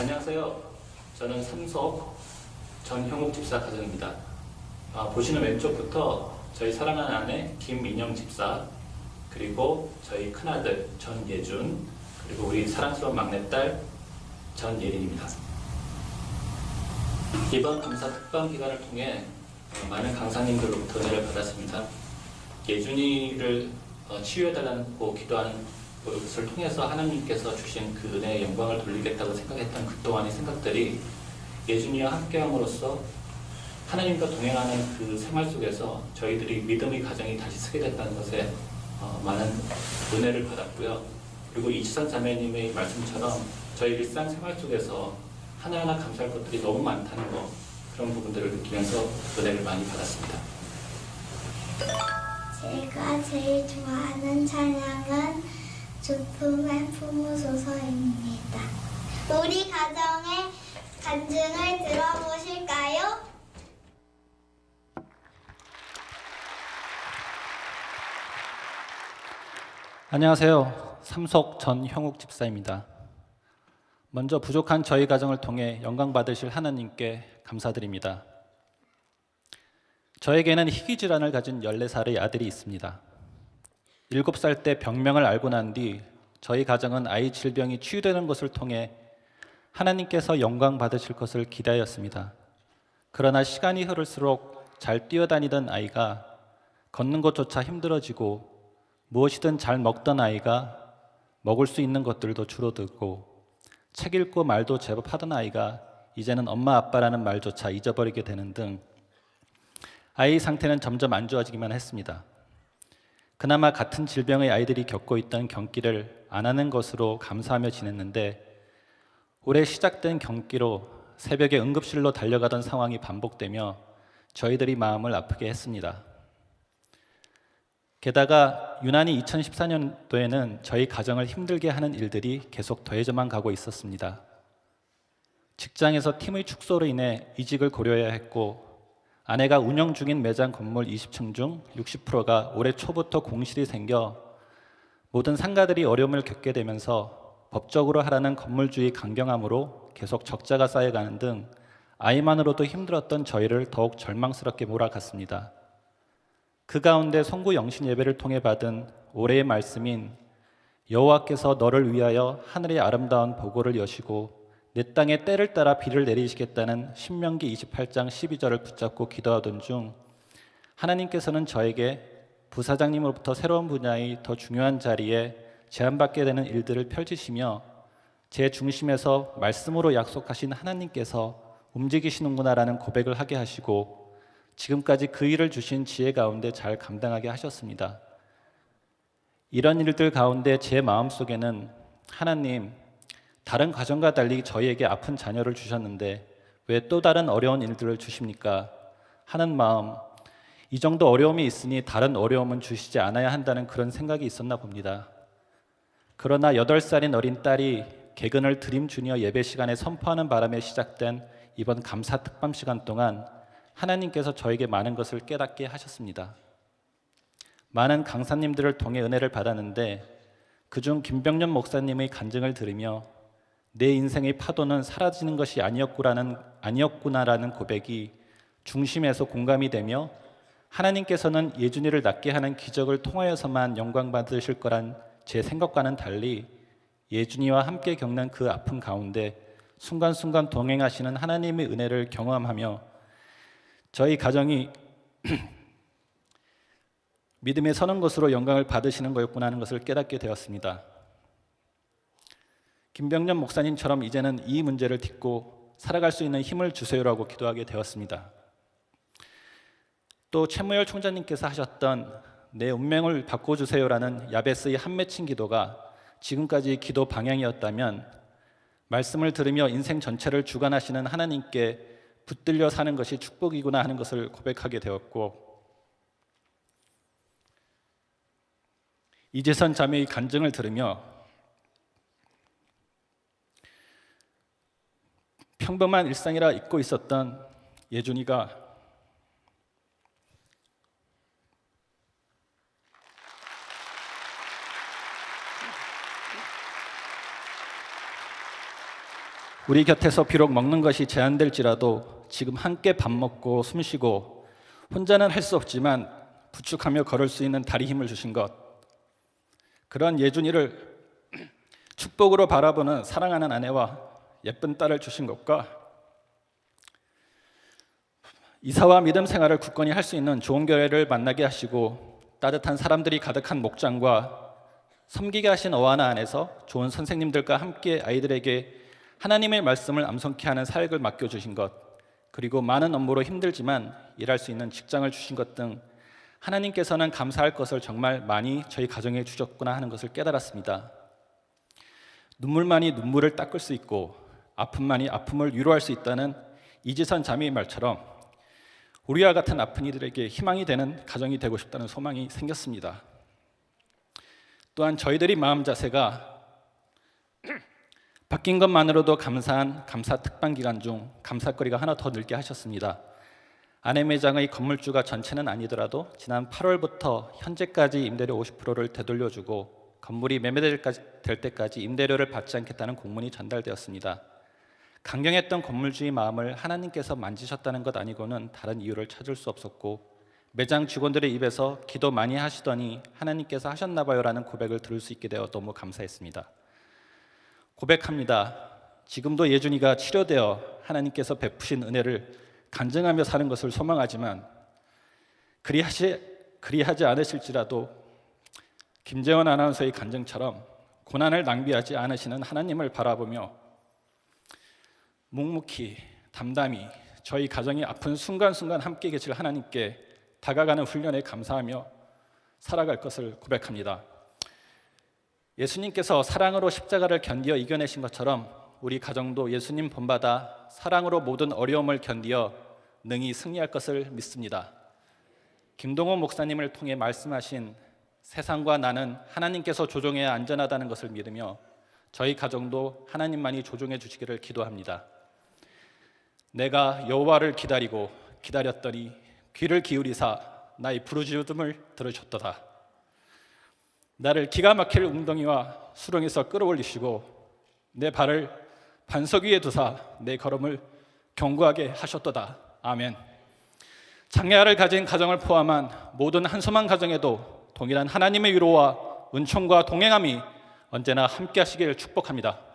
안녕하세요. 저는 삼석 전형욱 집사 가정입니다. 아, 보시는 왼쪽부터 저희 사랑하는 아내 김민영 집사 그리고 저희 큰아들 전예준 그리고 우리 사랑스러운 막내딸 전예린입니다. 이번 감사 특방 기간을 통해 어, 많은 강사님들로부터 은혜를 받았습니다. 예준이를 어, 치유해달라고 기도하는 것을 통해서 하나님께서 주신 그 은혜의 영광을 돌리겠다고 생각했던 그동안의 생각들이 예준이와 함께함으로써 하나님과 동행하는 그 생활 속에서 저희들이 믿음의 가정이 다시 서게 됐다는 것에 어, 많은 은혜를 받았고요. 그리고 이지선 자매님의 말씀처럼 저희 일상 생활 속에서 하나하나 감사할 것들이 너무 많다는 거 그런 부분들을 느끼면서 은혜를 많이 받았습니다. 제가 제일 좋아하는 찬양은 주품의 품으소서입니다. 우리 가정의 간증을 들어보실까요? 안녕하세요. 삼속 전형욱 집사입니다. 먼저 부족한 저희 가정을 통해 영광 받으실 하나님께 감사드립니다. 저에게는 희귀 질환을 가진 14살의 아들이 있습니다. 7살 때 병명을 알고 난 뒤 저희 가정은 아이 질병이 치유되는 것을 통해 하나님께서 영광 받으실 것을 기대하였습니다. 그러나 시간이 흐를수록 잘 뛰어다니던 아이가 걷는 것조차 힘들어지고 무엇이든 잘 먹던 아이가 먹을 수 있는 것들도 줄어들고 책 읽고 말도 제법 하던 아이가 이제는 엄마 아빠라는 말조차 잊어버리게 되는 등 아이 상태는 점점 안 좋아지기만 했습니다. 그나마 같은 질병의 아이들이 겪고 있던 경기를 안 하는 것으로 감사하며 지냈는데 올해 시작된 경기로 새벽에 응급실로 달려가던 상황이 반복되며 저희들이 마음을 아프게 했습니다. 게다가 유난히 2014년도에는 저희 가정을 힘들게 하는 일들이 계속 더해져만 가고 있었습니다. 직장에서 팀의 축소로 인해 이직을 고려해야 했고 아내가 운영 중인 매장 건물 20층 중 60%가 올해 초부터 공실이 생겨 모든 상가들이 어려움을 겪게 되면서 법적으로 하라는 건물주의 강경함으로 계속 적자가 쌓여가는 등 아이만으로도 힘들었던 저희를 더욱 절망스럽게 몰아갔습니다. 그 가운데 송구 영신 예배를 통해 받은 올해의 말씀인 여호와께서 너를 위하여 하늘의 아름다운 보고를 여시고 내 땅에 때를 따라 비를 내리시겠다는 신명기 28장 12절을 붙잡고 기도하던 중 하나님께서는 저에게 부사장님으로부터 새로운 분야의 더 중요한 자리에 제안받게 되는 일들을 펼치시며 제 중심에서 말씀으로 약속하신 하나님께서 움직이시는구나라는 고백을 하게 하시고 지금까지 그 일을 주신 지혜 가운데 잘 감당하게 하셨습니다. 이런 일들 가운데 제 마음 속에는 하나님, 다른 가정과 달리 저희에게 아픈 자녀를 주셨는데 왜 또 다른 어려운 일들을 주십니까? 하는 마음, 이 정도 어려움이 있으니 다른 어려움은 주시지 않아야 한다는 그런 생각이 있었나 봅니다. 그러나 8살인 어린 딸이 개근을 드림 주니어 예배 시간에 선포하는 바람에 시작된 이번 감사 특밤 시간 동안 하나님께서 저에게 많은 것을 깨닫게 하셨습니다. 많은 강사님들을 통해 은혜를 받았는데 그중 김병년 목사님의 간증을 들으며 내 인생의 파도는 사라지는 것이 아니었구라는 아니었구나라는 고백이 중심에서 공감이 되며 하나님께서는 예준이를 낫게 하는 기적을 통하여서만 영광 받으실 거란 제 생각과는 달리 예준이와 함께 겪는 그 아픔 가운데 순간순간 동행하시는 하나님의 은혜를 경험하며 저희 가정이 믿음에 서는 것으로 영광을 받으시는 거였구나 하는 것을 깨닫게 되었습니다. 김병년 목사님처럼 이제는 이 문제를 딛고 살아갈 수 있는 힘을 주세요라고 기도하게 되었습니다. 또 최무열 총장님께서 하셨던 내 운명을 바꿔주세요라는 야베스의 한 맺힌 기도가 지금까지 기도 방향이었다면 말씀을 들으며 인생 전체를 주관하시는 하나님께 붙들려 사는 것이 축복이구나 하는 것을 고백하게 되었고 이재선 자매의 간증을 들으며 평범한 일상이라 잊고 있었던 예준이가 우리 곁에서 비록 먹는 것이 제한될지라도 지금 함께 밥 먹고 숨 쉬고 혼자는 할 수 없지만 부축하며 걸을 수 있는 다리 힘을 주신 것. 그런 예준이를 축복으로 바라보는 사랑하는 아내와 예쁜 딸을 주신 것과 이사와 믿음 생활을 굳건히 할 수 있는 좋은 교회를 만나게 하시고 따뜻한 사람들이 가득한 목장과 섬기게 하신 어하나 안에서 좋은 선생님들과 함께 아이들에게 하나님의 말씀을 암송케 하는 사역을 맡겨 주신 것 그리고 많은 업무로 힘들지만 일할 수 있는 직장을 주신 것 등 하나님께서는 감사할 것을 정말 많이 저희 가정에 주셨구나 하는 것을 깨달았습니다. 눈물만이 눈물을 닦을 수 있고 아픔만이 아픔을 위로할 수 있다는 이지선 자매의 말처럼 우리와 같은 아픈 이들에게 희망이 되는 가정이 되고 싶다는 소망이 생겼습니다. 또한 저희들이 마음 자세가 바뀐 것만으로도 감사한 감사 특반 기간 중 감사거리가 하나 더 늘게 하셨습니다. 아내 매장의 건물주가 전체는 아니더라도 지난 8월부터 현재까지 임대료 50%를 되돌려주고 건물이 매매될 때까지 임대료를 받지 않겠다는 공문이 전달되었습니다. 강경했던 건물주의 마음을 하나님께서 만지셨다는 것 아니고는 다른 이유를 찾을 수 없었고 매장 직원들의 입에서 기도 많이 하시더니 하나님께서 하셨나 봐요라는 고백을 들을 수 있게 되어 너무 감사했습니다. 고백합니다. 지금도 예준이가 치료되어 하나님께서 베푸신 은혜를 간증하며 사는 것을 소망하지만 그리하시 그리하지 않으실지라도 김재원 아나운서의 간증처럼 고난을 낭비하지 않으시는 하나님을 바라보며 묵묵히 담담히 저희 가정이 아픈 순간순간 함께 계실 하나님께 다가가는 훈련에 감사하며 살아갈 것을 고백합니다. 예수님께서 사랑으로 십자가를 견디어 이겨내신 것처럼 우리 가정도 예수님 본받아 사랑으로 모든 어려움을 견디어 능히 승리할 것을 믿습니다. 김동호 목사님을 통해 말씀하신 세상과 나는 하나님께서 조종해야 안전하다는 것을 믿으며 저희 가정도 하나님만이 조종해 주시기를 기도합니다. 내가 여호와를 기다리고 기다렸더니 귀를 기울이사 나의 부르짖음을 들으셨도다. 나를 기가 막힐 웅덩이와 수렁에서 끌어올리시고 내 발을 반석 위에 두사 내 걸음을 견고하게 하셨도다. 아멘. 장애아를 가진 가정을 포함한 모든 한소만 가정에도 동일한 하나님의 위로와 은총과 동행함이 언제나 함께 하시길 축복합니다.